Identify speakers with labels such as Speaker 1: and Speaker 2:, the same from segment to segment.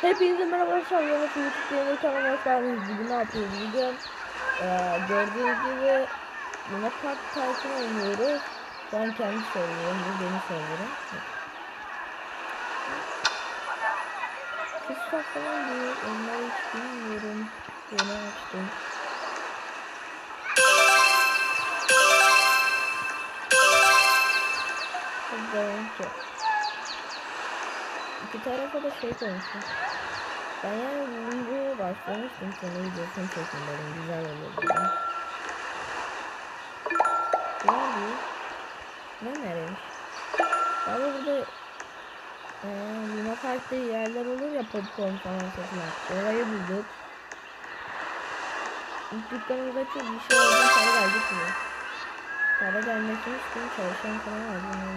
Speaker 1: Hepinize merhaba arkadaşlar. Yunus YouTube yeni kanalıma hoş geldiniz. Bugün ne yapıyoruz? Bugün eee gördüğünüz gibi yine Park Tycoon oynuyoruz. Ben kendi söylüyorum. Bu benim söylüyorum. Kısa falan diyor. Onları hiç bilmiyorum. Yeni açtım. Hadi devam İki tarafa da şey koymuşum. Ben yani videoya başlamıştım sonra videosunu çekin dedim güzel olur dedim. Ne oluyor? Ne nereymiş? Abi burada ee, Luna Park'ta yerler olur ya popcorn falan satılan. Orayı bulduk. İlk dükkanımıza çok bir şey oldu para geldik mi? Para gelmesini istiyorum çalışan falan var bunun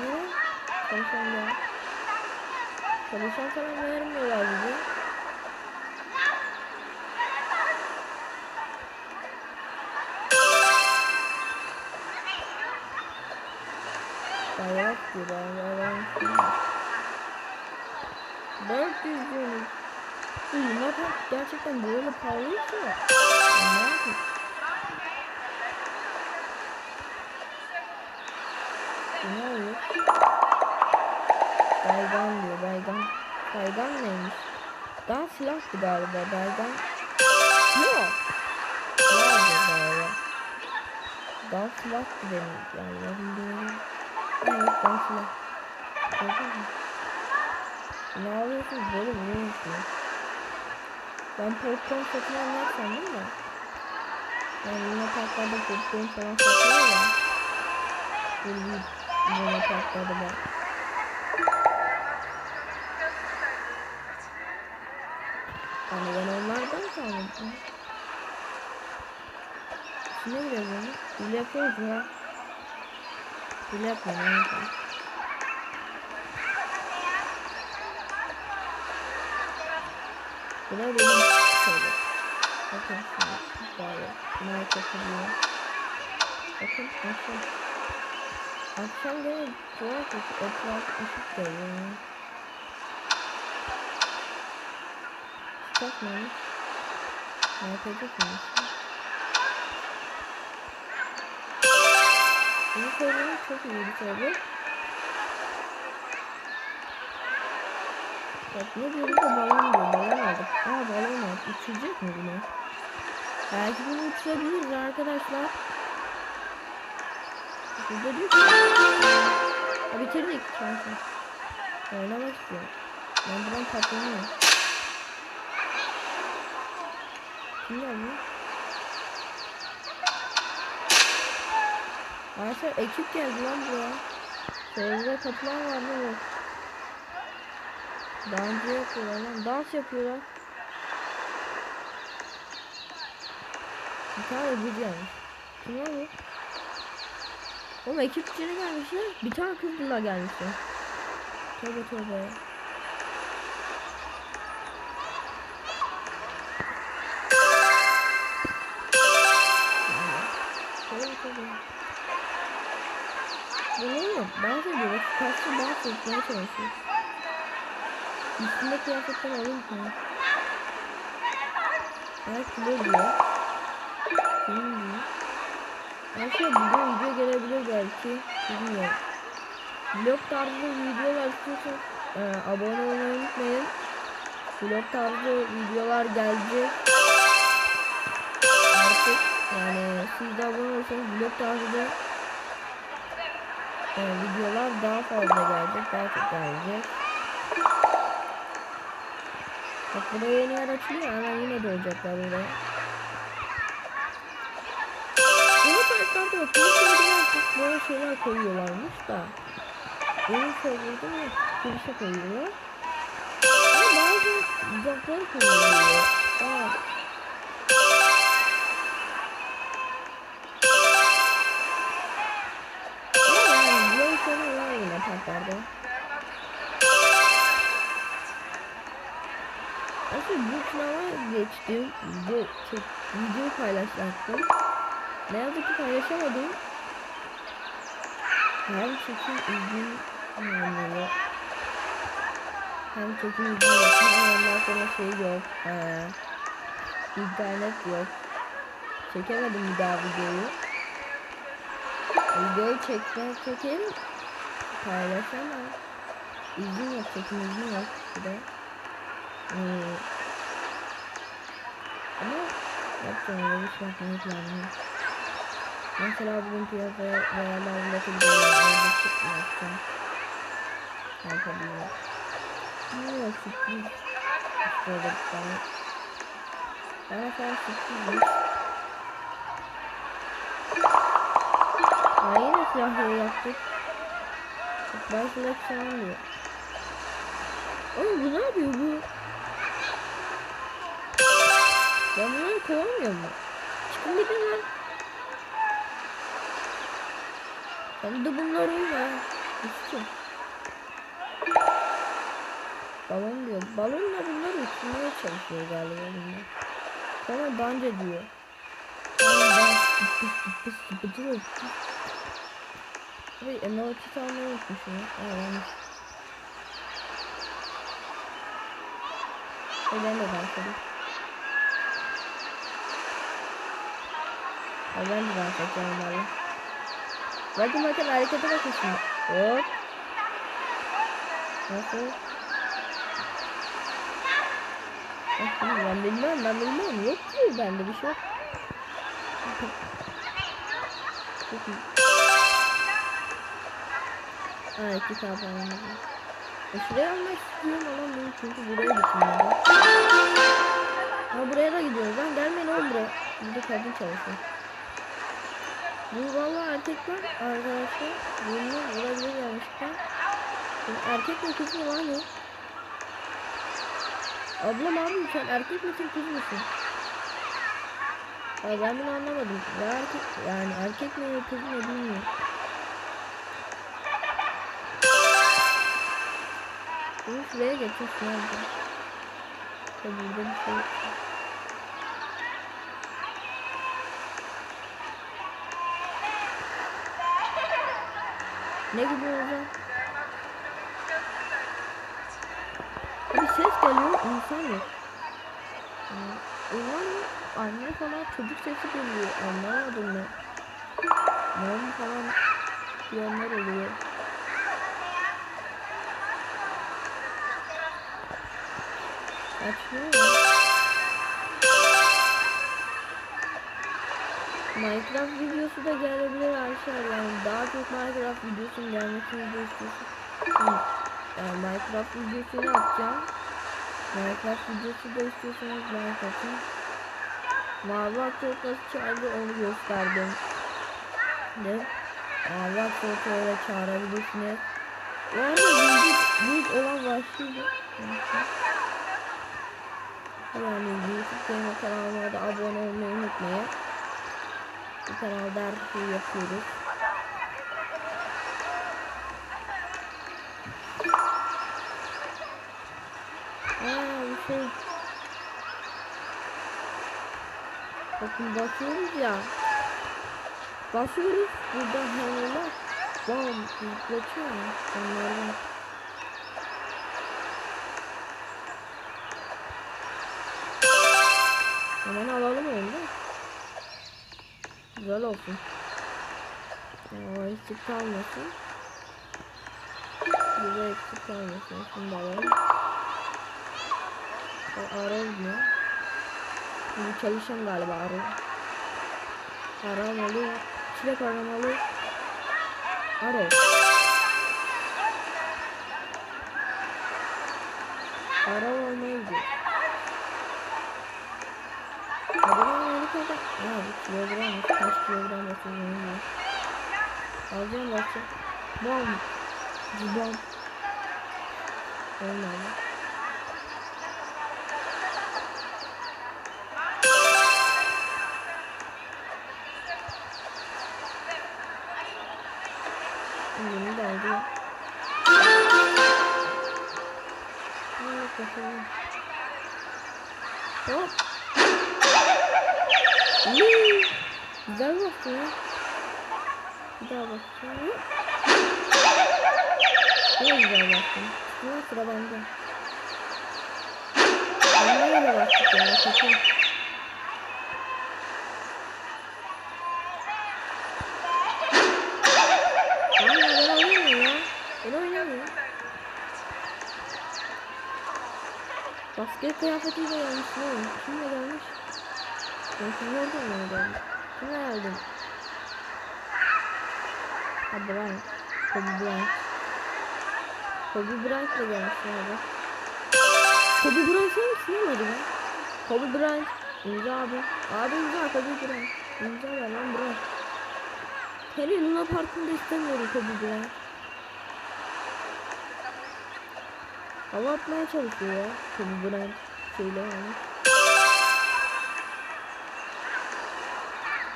Speaker 1: Ne? Çalışan ya. Çalışan falan vermiyorlar bize. Bayrak diyor bayrak. 400 diyorum. Bu yumurta gerçekten böyle pahalıysa. Ne yapayım? Ne oluyor? Baygan diyor baygan. Baygan neymiş? Daha silahtı galiba baygan. Yok. Ne oldu galiba? Daha silahtı benim galiba bildiğim. Evet daha silah. Gördün mü? Ne alıyorsunuz böyle vuruyor musunuz? Ben popcorn satın almak sandım da. Yani yine parklarda popcorn falan satıyor ya. Böyle bir yine parklarda bak. Yani ben onlardan sandım. Ne biliyor bunu? Hile yapıyoruz ya. Hile yapıyorum. ne yapayım? Bu da benim şöyle. Bakın şimdi böyle. Bunlar takılıyor. Bakın akşam. Akşam gene tuhaf etraf ışık geliyor. Çıkartmayın. Ne yapacaksınız? Bu sorunun çok iyi bir soru. Bak ne diyor burada balon diyor. Balon aldık. Aa balon aldık. Uçuracak mı bunu? Belki bunu uçurabiliriz arkadaşlar. Burada diyor ki. Ha, bitirdik şansı. Oynamak istiyorum. Ben buradan patlanıyorum. Kim geldi? Arkadaşlar ekip geldi lan buraya. Server'a katılan var mı yok. Dans yapıyorlar lan. Dans yapıyorlar. Bir tane öbür gelmiş. Kim lan bu? Oğlum ekip içine gelmişler. Bir tane kızla gelmişler. Tövbe tövbe. Tövbe tövbe. Bu ne yok? Dans ediyor. Karşı dans etmeye çalışıyor. Üstünde kıyafetten alayım mı? Her kilo diyor. Bilmiyorum. Aslında bugün video gelebilir belki. Bilmiyorum. Vlog tarzı videolar istiyorsanız e, abone olmayı unutmayın. Vlog tarzı videolar gelecek. Artık yani siz de abone olursanız vlog tarzı e, videolar daha fazla gelecek. Daha çok gelecek. Bak buraya yeni yer açılıyor hemen yine dolacaklar buraya. Bak yeni şeyler artık böyle şeyler koyuyorlarmış da. Yeni serverda mı girişe koyuyorlar. Ama bazı uzakları koyuyorlar. Yine parklarda. Aslında bu sınava geçtim. Video, çek, video paylaşacaktım. Ne yazık ki paylaşamadım. Hem çekim Yani yok. Hem çekim yok. Hem ondan sonra şey yok. Ee, internet yok. Çekemedim bir daha videoyu. Videoyu çekme çekerim. Paylaşamam. İzin yok, çekim izni yok. Bir de. Ee, ama yapacağım öyle bir şey yapmayı planlıyorum. Mesela bugün piyasaya veya lavlata gidiyorum. Orada çıkma yapacağım. Yapabilirim. Bilmiyorum sürpriz. Bir tane. Bana sen sürpriz Aa yine silahları yaptık. Ben silah falan diyor. Oğlum bu ne yapıyor bu? Ben bunları kovamıyor mu? Ben de bunlar olma. Üstüm. Balon diyor. Balonla bunlar uçurmaya çalışıyor galiba bunlar. Sonra bence diyor. Sonra ben sıpı sıpı sıpı diyor. Ve emoji almayı unutmuşum. Aa yanlış. Ben de. E ben de onlarla. Bakın bakın harekete bakın şimdi. Hop. Nasıl? Bak şimdi ben bilmem ben bilmem. Yok ki bende bir şey yok. Çok iyi. Ha iki saat falan. E şuraya almak istiyorum alamıyorum çünkü buraya gitmiyorum. Ha buraya da gidiyoruz lan gelmeyin oğlum buraya. Burada kadın çalışıyor. Bu valla erkekler arkadaşlar. Bunu vurabilir yanlışlıkla. Erkek mi kız mı var mı? Ablam abi sen erkek misin kız mısın? Ya ben bunu anlamadım. Ya erkek yani erkek mi kız mı bilmiyorum. Bunu şuraya getir nerede? Ya burada bir şey Ne gidiyor orada? Bir ses geliyor, insan yok. Ulan anne falan çocuk sesi geliyor. Anlamadım ben. Mom falan diyenler oluyor. Açmıyor mu? Minecraft videosu da gelebilir arkadaşlar yani daha çok Minecraft videosunun gelmesini istiyorsun. Hı. Yani Minecraft videosunu atacağım. Minecraft videosu da istiyorsanız like atın. Mavi aktör nasıl çağırdı onu gösterdim. Ne? Mavi aktör öyle çağırabilirsiniz. Arada büyük, büyük olan başlıydı. Yani YouTube kanalıma da abone olmayı unutmayın. Her şeyi yapıyoruz. Aa bir şey. Bakın basıyoruz ya. Basıyoruz. Burada hemen bam zıplatıyor. Onlardan. Hemen alalım onu. Güzel olsun. Ya eksik kalmasın. Bize eksik kalmasın. Şimdi alalım. O Arol mu? Bu çalışan galiba Arol. Aramalı. Çilek aramalı. Arol. Arol olmaya gidiyor. Ya bu kilogram. Kaç kilogram bilmiyorum. Alacağım bakacağım. Bom. Bom. Olmadı. Yeni de aldı. Hop. Güzel ya. Bir daha bakacağım. kadar bastım. Sıra sıra bende. Kötü. Ben oynamıyorum ya. Ben oynamıyorum. Basket kıyafetiyle gelmişsin oğlum. Kimle gelmiş? Ben şimdi oradan mı geldim? Kimle geldim? Ha Bryant. Kobe Bryant. Kobe Bryant'la gelmişsin abi. Kobe Bryant sen misin lan hadi lan? Kobe Bryant. İmza abi. Abi imza Kobe Bryant. İmza ver lan Bryant. Hele Luna Park'ında istemiyorum Kobe Bryant. Hava atmaya çalışıyor ya. Kobe Bryant. Şeyle yani.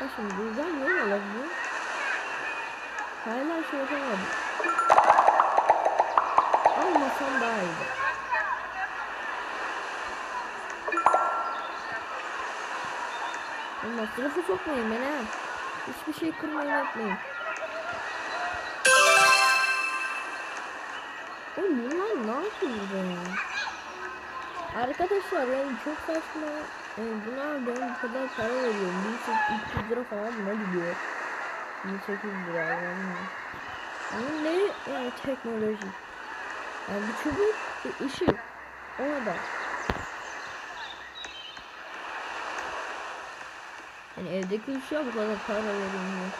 Speaker 1: Ha şimdi buradan ne olabilir? Hala şey yapamadım. Almasam daha iyiydi. Oğlum masrafı sokmayın beni ha. Hiçbir şey kırmayın yapmayın. Arkadaşlar yani çok saçma. Yani buna ben bu kadar para veriyorum. 1800 lira falan ne gidiyor? 1800 lira yani. Bunun ne yani teknoloji? Yani bir çubuk, bir ışık. Ona da. Yani evdeki ışığa bu kadar para verilmiyor.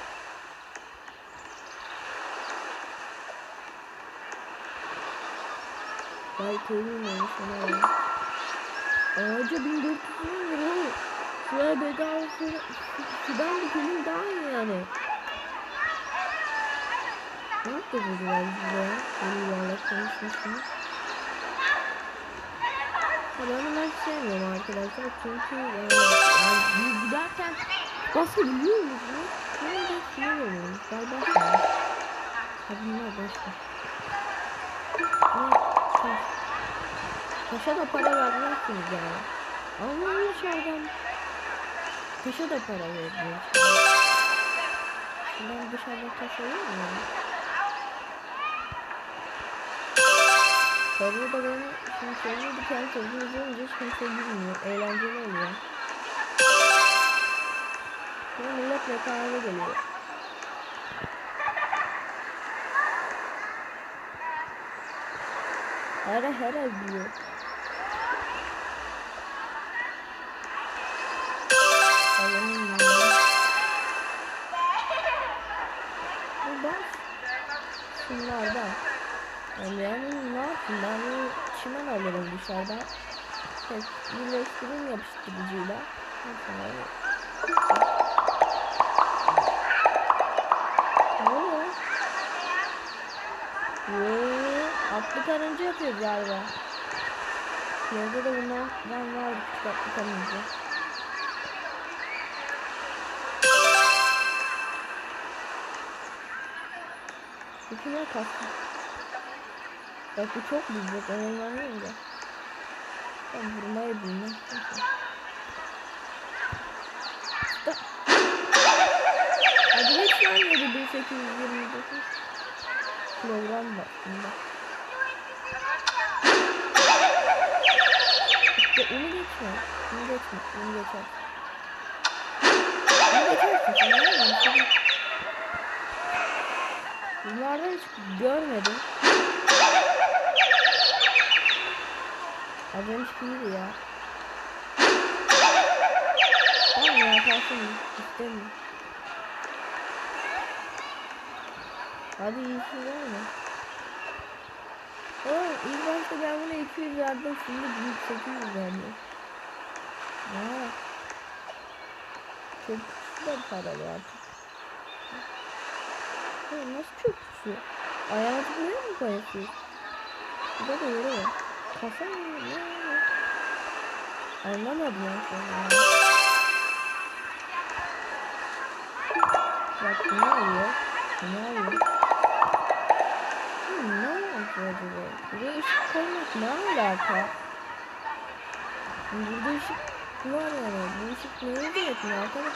Speaker 1: Koyayım yani sana ya. Ağaca 1400 lira oğlum. Şuraya bedava su- sudan dikelim daha iyi yani. Ne yaptı dediler bize ya? Böyle yuvarlak konuşmuşsunuz. Ben bunları sevmiyorum arkadaşlar çünkü yani, yani biz giderken basabiliyor ya? Ben de sinir oluyorum. Galiba sinir. Ha bunlar başka. Ne? Taş. Taşa da para vermezsiniz yani. Ama dışarıdan taşa da para veriyor. Ben dışarıdan taş alıyor muyum? Tabii da ben şimdi söylüyor bir tane çocuğu izleyince hiç kimse bilmiyor. Eğlenceli oluyor. Sonra millet rekabete geliyor. Hera hera diyor. Yani yani ne yapayım ben çimen alırım dışarıdan. Tek birleştireyim yapıştırıcıyla. Yoo, atlı karınca yapıyoruz galiba. Piyazda da bunlardan var küçük atlı karınca. Bütüne kastım. Bak bu çok büyük. Ben oynamıyorum da. Ben vurmayı bilmem. Hadi geç lan 7829 kilogram var bunda. İşte onu geçme. Onu geçme. Onu geçer. Onu geçersin. Sen ne yapıyorsun? Bunlardan hiç görmedim. Önce iyiydi ya. Tamam ya kalsın. İstemiyorum. Hadi iyisi var mı? Oğlum ilk başta ben buna 200 verdim şimdi 1800 verdim. Ya. Çok de paralı artık. Oğlum nasıl çok güçlü? Ayağını koyuyorsun? Bir de de yere var. Kafa mı? Ne? Anlamadım ya. Bak ne oluyor? Ne oluyor? Hmm, ne olacak acaba? Buraya ışık koymak ne alaka? Burada ışık var yani. Bu ışık neye gerekmiyor arkadaş?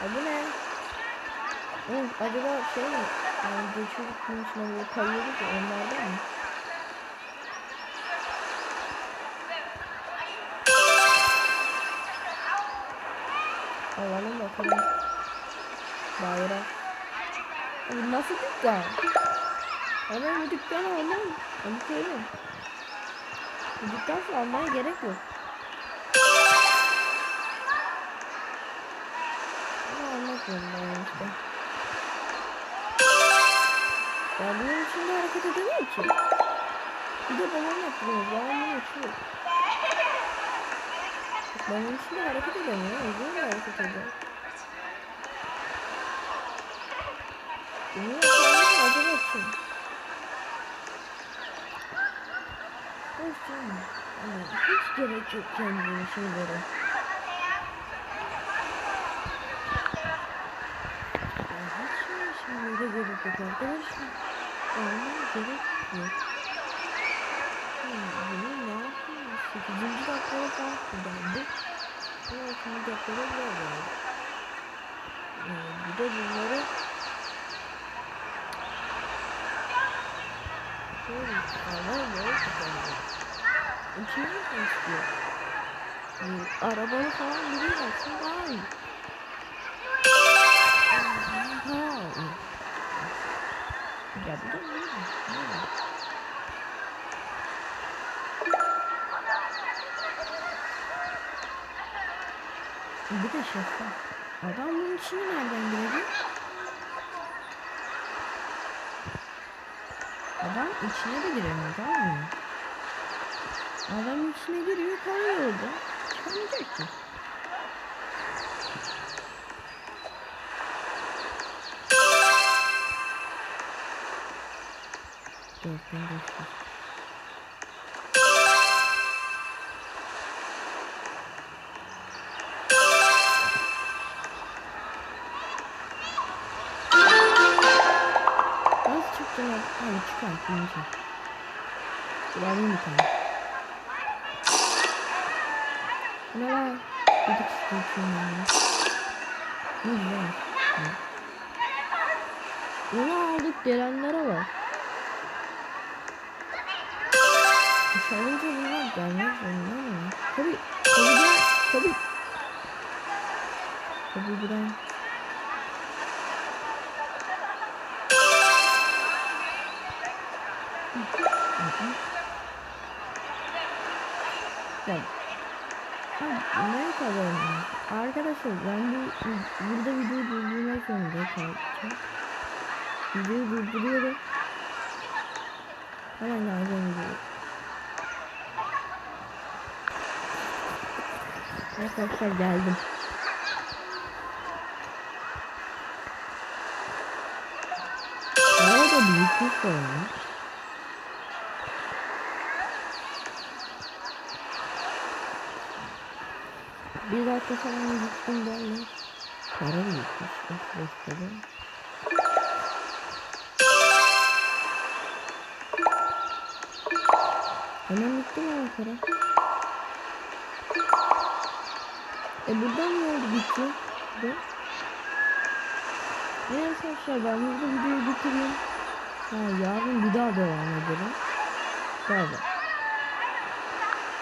Speaker 1: Ha bu ne? Evet, acaba şey mi? Yani geçiyorduk bunun içine böyle kayıyorduk ya onlardan mı? Alalım bakalım. Bayrak. Abi nasıl dükkan? Hemen bu dükkanı almam. Onu söyleyeyim. Bu dükkan almaya gerek yok. Ama ben işte. Ya bunun içinde hareket edemiyor ki. Bir de babam yapıyor. Bunu uçuyor. Benim içinde hareket edemiyor. De hareket ediyor. Bunu yapan acaba kim? Olsun. Hiç gerek yok kendine şeylere. Hiç gerek yok arkadaşlar. Anlamaya gerek yok. Hmm, bunu ne yapayım? 8. dakikada falan kullandık. Ama 8. dakikada bile var. Yani bir de bunları şöyle tutarlar böyle. İçine mi istiyor? Yani arabanı falan biri yapsın daha iyi. Ya ne? Ne? Bir de şeffaf. Adam bunun içine nereden girecek? Adam içine de tamam mı? Adam içine giriyor kalıyor orada. Çıkamayacak ki. Beş yüz. Nasıl. Bunu çek. Dur alayım bir. Ne? Gidip istiyorsun yani. Ne güzel. Ne? Aldık gelenlere bak. Dışarınca bunlar gelmez onlar mı? Tabi. Tabi giren. Tabi. Tabi giren. Ya. Ne kadar Arkadaşlar ben bu burada videoyu durdurmak zorunda kalacağım. Videoyu durduruyorum. Hemen geleceğim videoyu. Arkadaşlar geldim. Arada büyük kuş var. Bir dakika falan gittim böyle. Para mı gitmiş? Başladı. Hemen gitti mi o para? E buradan ne oldu gitti? Bu. Evet arkadaşlar ben burada videoyu bitireyim. Ha, yarın bir daha devam edelim. Bay bay.